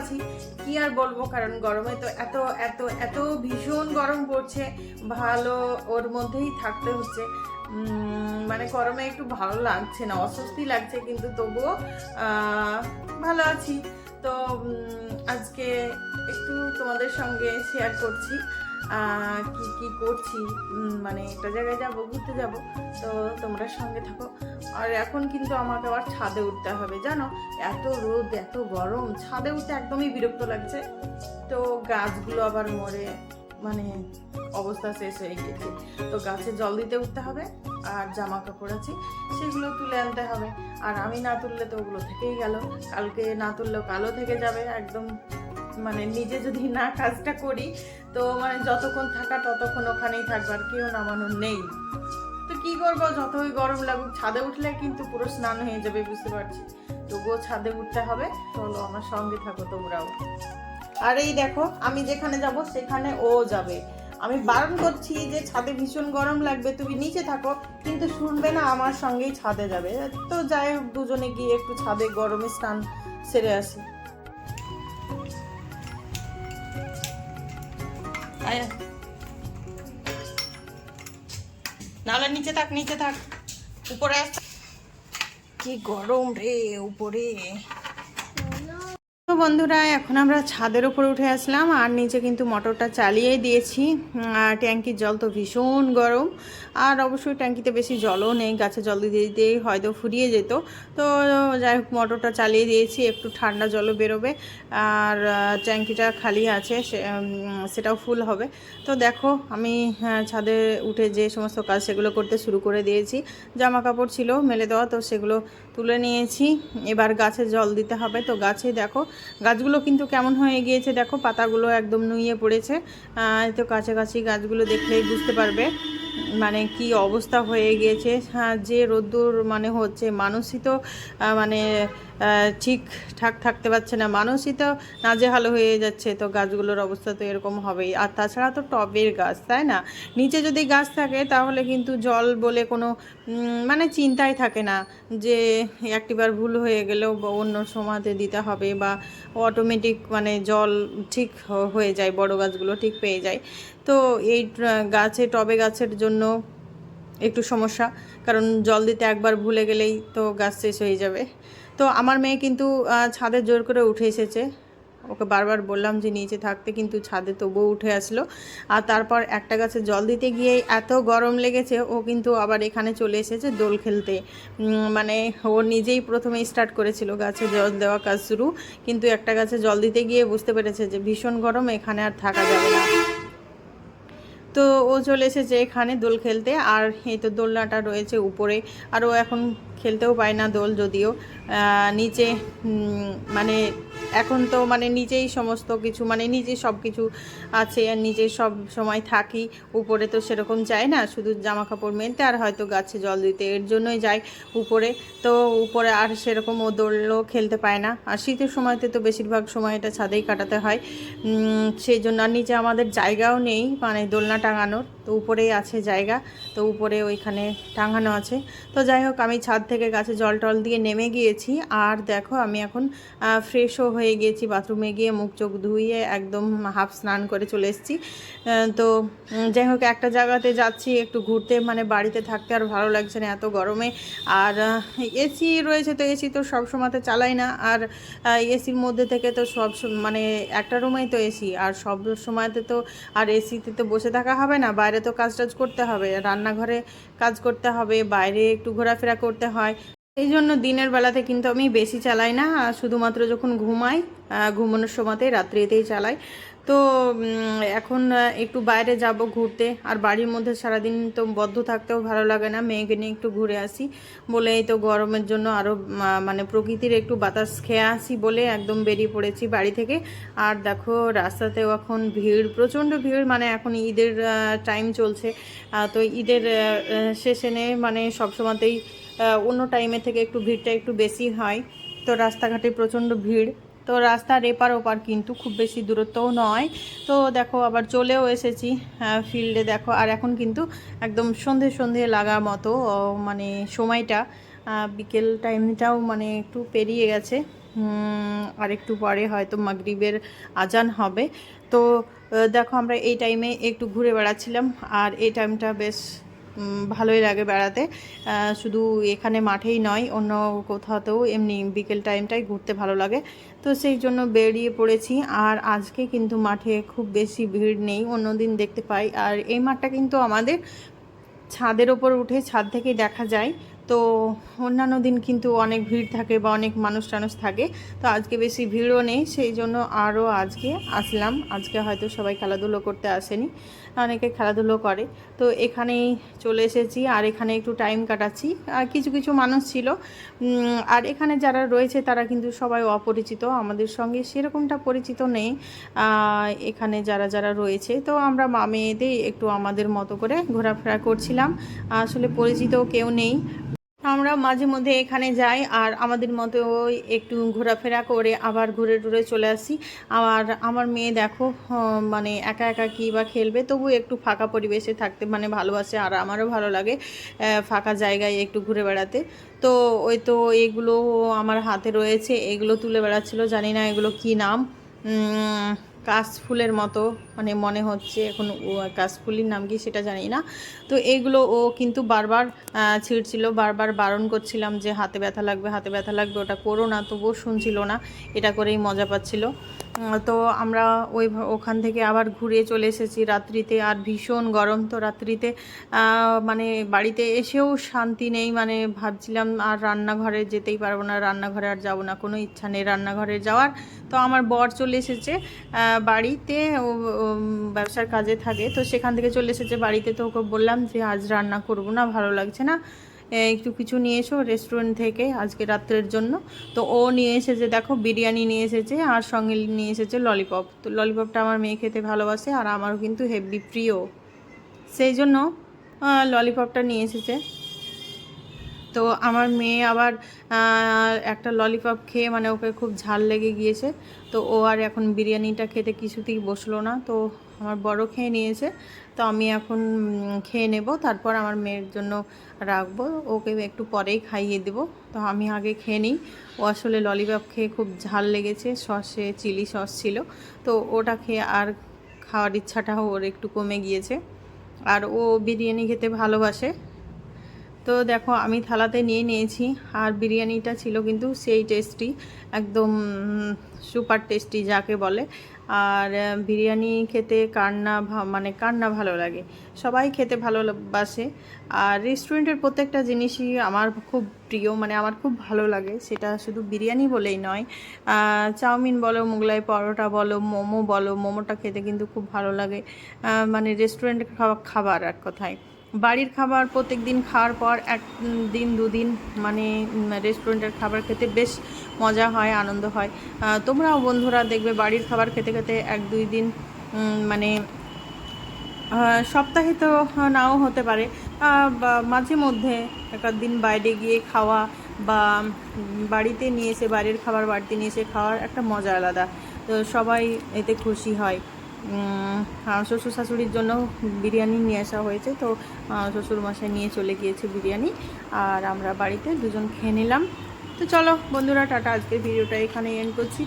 আছি, কি আর বলব? কারণ গরমে তো এত এত এত ভীষণ গরম পড়ছে, ভালো ওর মধ্যেই থাকতে হচ্ছে। মানে গরমে একটু ভালো লাগছে না, অস্বস্তি লাগছে, কিন্তু তবুও ভালো আছি। তো আজকে একটু তোমাদের সঙ্গে শেয়ার করছি কি কি করছি মানে একটা জায়গায় যাব, ঘুরতে যাব। তো তোমরা সঙ্গে থাকো। আর এখন কিন্তু আমাকে আবার ছাদে উঠতে হবে, জানো? এত রোদ, এত গরম, ছাদে উঠতে একদমই বিরক্ত লাগছে। তো গাছগুলো আবার মরে মানে অবস্থা শেষ হয়ে গিয়েছে তো গাছে জল দিতে উঠতে হবে, আর জামা কাপড় আছে, সেগুলো তুলে আনতে হবে। আর আমি না তুললে তো ওগুলো থেকেই গেল। কালকে না তুললেও কালো থেকে যাবে, একদম মানে নিজে যদি না কাজটা করি, তো মানে যতক্ষণ থাকা ততক্ষণ ওখানেই থাকবার কেউ নামানোর নেই। কি করব? যতই গরম লাগুক, ছাদে উঠলে কিন্তু পুরো স্নান হয়ে যাবে, বুঝতে পারছি। তবুও ছাদে উঠতে হবে। চলো, আমার সঙ্গে থাকো তোমরাও। আর এই দেখো, আমি যেখানে যাব, সেখানে ও যাবে। আমি বারণ করছি যে ছাদে ভীষণ গরম লাগবে, তুমি নিচে থাকো, কিন্তু শুনবে না আমার সঙ্গেই ছাদে যাবে। তো যাই হোক, দুজনে গিয়ে একটু ছাদে গরমে স্নান সেরে আসি। আয় নাহলে নিচে থাক নিচে থাক। উপরে কি গরম রে উপরে। বন্ধুরা, এখন আমরা ছাদের উপরে উঠে আসলাম আর নিচে কিন্তু মোটরটা চালিয়ে দিয়েছি। আর ট্যাঙ্কির জল তো ভীষণ গরম। আর অবশ্যই ট্যাঙ্কিতে বেশি জলও নেই, গাছে জল দিতে দিতেই হয়তো ফুরিয়ে যেত। তো যাই হোক, মোটরটা চালিয়ে দিয়েছি, একটু ঠান্ডা জলও বেরোবে। আর ট্যাঙ্কিটা খালি আছে সেটাও ফুল হবে। তো দেখো, আমি ছাদে উঠে যে সমস্ত কাজ সেগুলো করতে শুরু করে দিয়েছি। জামা কাপড় ছিল, মেলে দেওয়া, তো সেগুলো তুলে নিয়েছি। এবার গাছে জল দিতে হবে। তো গাছে দেখো, গাছগুলো কিন্তু কেমন হয়ে গিয়েছে দেখো, পাতাগুলো একদম নুয়ে পড়েছে। তো কাছাকাছি গাছগুলো দেখলেই বুঝতে পারবে মানে কি অবস্থা হয়ে গিয়েছে। হ্যাঁ যে রোদ্দুর মানে হচ্ছে, মানুষই তো মানে ঠিকঠাক থাকতে পারছে না। মানুষই তো নাজেহাল হয়ে যাচ্ছে, তো গাছগুলোর অবস্থা তো এরকম হবেই। আর তাছাড়া তো টবের গাছ, তাই না? নিচে যদি গাছ থাকে, তাহলে কিন্তু জল বলে কোনো মানে চিন্তাই থাকে না যে একটিবার ভুল হয়ে গেলেও অন্য সময়তে দিতে হবে বা অটোমেটিক মানে জল ঠিক হয়ে যায়, বড় গাছগুলো ঠিক পেয়ে যায়। তো এই গাছে, টবে গাছের জন্য একটু সমস্যা, কারণ জল দিতে একবার ভুলে গেলেই তো গাছ শেষ হয়ে যাবে। তো আমার মেয়ে কিন্তু ছাদে জোর করে উঠে এসেছে। ওকে বারবার বললাম যে নিচে থাকতে কিন্তু ছাদে তবুও উঠে আসলো। আর তারপর একটা গাছে জল দিতে গিয়ে এত গরম লেগেছে, ও কিন্তু আবার এখানে চলে এসেছে দোল খেলতে। মানে ও নিজেই প্রথমে স্টার্ট করেছিল গাছে জল দেওয়া কাজ শুরু, কিন্তু একটা গাছে জল দিতে গিয়ে বুঝতে পেরেছে যে ভীষণ গরম, এখানে আর থাকা যাবে না। তো ও চলে এসেছে এখানে দোল খেলতে, আর এই তো দোলনাটা রয়েছে উপরে। আর ও এখন খেলতেও পায় না দোল যদিও। নিচে মানে এখন তো মানে নিজেই সমস্ত কিছু মানে নিজে সব কিছু আছে আর নিজে সব সময় থাকি। উপরে তো সেরকম যায় না, শুধু জামা কাপড় মেলতে আর হয়তো গাছে জল দিতে, এর জন্যই যাই উপরে। তো উপরে আর সেরকম ও দোলও খেলতে পায় না। আর শীতের সময়তে তো বেশিরভাগ সময় এটা ছাদেই কাটাতে হয়। সেই জন্য আর নিচে আমাদের জায়গাও নেই মানে দোলনা টাঙানোর। তো উপরেই আছে জায়গা, তো উপরে ওইখানে টাঙানো আছে। তো যাই হোক, আমি ছাদ থেকে গাছে জল টল দিয়ে নেমে গিয়েছি। আর দেখো, আমি এখন ফ্রেশও হয়ে গিয়েছি বাথরুমে গিয়ে, মুখ চোখ ধুইয়ে একদম হাফ স্নান করে চলে এসেছি। তো যাই হোক, একটা জায়গাতে যাচ্ছি, একটু ঘুরতে মানে বাড়িতে থাকতে আর ভালো লাগছে না এত গরমে। আর এসি রয়েছে তো এসি তো সব সময়তে চালাই না। আর এসির মধ্যে থেকে তো সব মানে একটা রুমেই তো এসি। আর সব সময়তে তো, আর এসিতে তো বসে থাকা হবে না, বাইরে তো কাজ টাজ করতে হবে রান্নাঘরে কাজ করতে হবে বাইরে একটু ঘোরাফেরা করতে হয়। এই জন্য দিনের বেলাতে কিন্তু আমি বেশি চালাই না শুধুমাত্র যখন ঘুমাই ঘুমানোর সময়তেই রাত্রিতেই চালাই। তো এখন একটু বাইরে যাব ঘুরতে আর বাড়ির মধ্যে সারাদিন তো বদ্ধ থাকতেও ভালো লাগে না। মেয়েকে নিয়ে একটু ঘুরে আসি বলে এই তো গরমের জন্য আরও মানে প্রকৃতির একটু বাতাস খেয়ে আসি বলে একদম বেরিয়ে পড়েছি বাড়ি থেকে। আর দেখো রাস্তাতেও এখন ভিড় প্রচণ্ড ভিড় মানে এখন ঈদের টাইম চলছে। তো ঈদের সেশনে মানে সব সময়তেই আহ, অন্য টাইমে থেকে একটু ভিড়টা একটু বেশি হয়। তো রাস্তাঘাটে প্রচণ্ড ভিড়। তো রাস্তার এপার ওপার কিন্তু খুব বেশি দূরত্বও নয়। তো দেখো, আবার চলেও এসেছি ফিল্ডে দেখো। আর এখন কিন্তু একদম সন্ধে সন্ধে লাগা মতো মানে সময়টা বিকেল টাইমটাও মানে একটু পেরিয়ে গেছে। আর একটু পরে হয়তো মাগরিবের আজান হবে। তো দেখো, আমরা এই টাইমে একটু ঘুরে বেড়াচ্ছিলাম। আর এই টাইমটা বেশ ভালোই লাগে বেড়াতে। শুধু এখানে মাঠেই নয়, অন্য কোথাতেও এমনি বিকেল টাইমটাই ঘুরতে ভালো লাগে। তো সেই জন্য বেরিয়ে পড়েছি। আর আজকে কিন্তু মাঠে খুব বেশি ভিড় নেই, অন্যদিন দেখতে পাই। আর এই মাঠটা কিন্তু আমাদের ছাদের ওপর উঠে ছাদ থেকে দেখা যায়। তো অন্যান্য দিন কিন্তু অনেক ভিড় থাকে বা অনেক মানুষ টানুষ থাকে। তো আজকে বেশি ভিড়ও নেই, সেই জন্য আরও আজকে আসলাম। আজকে হয়তো সবাই খেলাধুলো করতে আসেনি, অনেকে খেলাধুলো করে। তো এখানেই চলে এসেছি আর এখানে একটু টাইম কাটাচ্ছি। আর কিছু কিছু মানুষ ছিল আর এখানে যারা রয়েছে তারা কিন্তু সবাই অপরিচিত, আমাদের সঙ্গে সেরকমটা পরিচিত নেই। এখানে যারা যারা রয়েছে, তো আমরা মা মেয়েদের একটু আমাদের মতো করে ঘোরাফেরা করছিলাম। আসলে পরিচিত কেউ নেই। আমরা মাঝে মধ্যে এখানে যাই আর আমাদের মতো ওই একটু ঘোরাফেরা করে আবার ঘুরে টুরে চলে আসি। আর আমার মেয়ে দেখো মানে একা একা কী বা খেলবে? তবু একটু ফাঁকা পরিবেশে থাকতে মানে ভালোবাসে আর আমারও ভালো লাগে ফাঁকা জায়গায় একটু ঘুরে বেড়াতে। তো ওই তো এগুলো আমার হাতে রয়েছে, এগুলো তুলে বেড়াচ্ছিল, জানি না এগুলো কি নাম। কাশফুলের মতো মানে মনে হচ্ছে এখন কাশফুলির নাম কি সেটা জানি না। তো এইগুলো ও কিন্তু বারবার ছিঁড়ছিল, বারবার বারণ করছিলাম যে হাতে ব্যথা লাগবে, হাতে ব্যথা লাগবে, ওটা করো না, তবুও শুনছিল না, এটা করেই মজা পাচ্ছিল। তো আমরা ওই ওখান থেকে আবার ঘুরে চলে এসেছি রাত্রিতে আর ভীষণ গরম তো রাত্রিতে মানে বাড়িতে এসেও শান্তি নেই। মানে ভাবছিলাম আর রান্নাঘরে যেতেই পারব না, রান্নাঘরে আর যাব না, কোনো ইচ্ছা নেই রান্নাঘরে যাওয়ার। তো আমার বর চলে এসেছে বাড়িতে, ও ব্যবসার কাজে থাকে। তো সেখান থেকে চলে এসেছে বাড়িতে। তো ওকে বললাম যে, আজ রান্না করব না, ভালো লাগছে না। একটু কিছু নিয়ে এসো রেস্টুরেন্ট থেকে আজকে রাত্রের জন্য। তো ও নিয়ে এসেছে, দেখো বিরিয়ানি নিয়ে এসেছে আর সঙ্গে নিয়ে এসেছে ললিপপ তো ললিপপটা আমার মেয়ে খেতে ভালোবাসে আর আমারও কিন্তু হেভি প্রিয়। সেই জন্য ললিপপটা নিয়ে এসেছে। তো আমার মেয়ে আবার একটা ললিপপ খেয়ে মানে ওকে খুব ঝাল লেগে গিয়েছে। তো ও আর এখন বিরিয়ানিটা খেতে কিছুতেই বসল না। তো আমার বড় খেয়ে নিয়েছে। তো আমি এখন খেয়ে নেব। তারপর আমার মেয়ের জন্য রাখব। ওকে একটু পরেই খাইয়ে দেবো। তো আমি আগে খেয়ে নিই। ও আসলে ললিপপ খেয়ে খুব ঝাল লেগেছে। সসে চিলি সস ছিল। তো ওটা খেয়ে আর খাওয়ার ইচ্ছাটাও ওর একটু কমে গিয়েছে। আর ও বিরিয়ানি খেতে ভালোবাসে। তো দেখো, আমি থালাতে নিয়ে নিয়েছি। আর বিরিয়ানিটা ছিল কিন্তু সেই টেস্টি একদম সুপার টেস্টি যাকে বলে। আর বিরিয়ানি খেতে কার না মানে কার না ভালো লাগে? সবাই খেতে ভালোবাসে। আর রেস্টুরেন্টের প্রত্যেকটা জিনিসই আমার খুব প্রিয় মানে আমার খুব ভালো লাগে। সেটা শুধু বিরিয়ানি বলেই নয়। চাউমিন বলো, মোগলাই পরোটা বলো, মোমো বলো, মোমোটা খেতে কিন্তু খুব ভালো লাগে। মানে রেস্টুরেন্টের খাবার এক কথায়। বাড়ির খাবার প্রত্যেক দিন খাওয়ার পর এক দিন, দুদিন মানে রেস্টুরেন্টের খাবার খেতে বেশ মজা হয়, আনন্দ হয়। তোমরাও বন্ধুরা দেখবে বাড়ির খাবার খেতে খেতে এক, দুই দিন মানে সপ্তাহে তো নাও হতে পারে। মাঝে মধ্যে এক দিন বাইরে গিয়ে খাওয়া বা বাড়িতে নিয়ে এসে, বাড়ির খাবার বাড়িতে নিয়ে এসে খাওয়ার একটা মজা আলাদা। তো সবাই এতে খুশি হয়। শ্বশুর শাশুড়ির জন্য বিরিয়ানি নিয়ে আসা হয়েছে। তো শ্বশুর মশাই নিয়ে চলে গিয়েছে বিরিয়ানি। আর আমরা বাড়িতে দুজন খেয়ে নিলাম। তো চলো বন্ধুরা, টাটা। আজকের ভিডিওটা এখানে এন্ড করছি।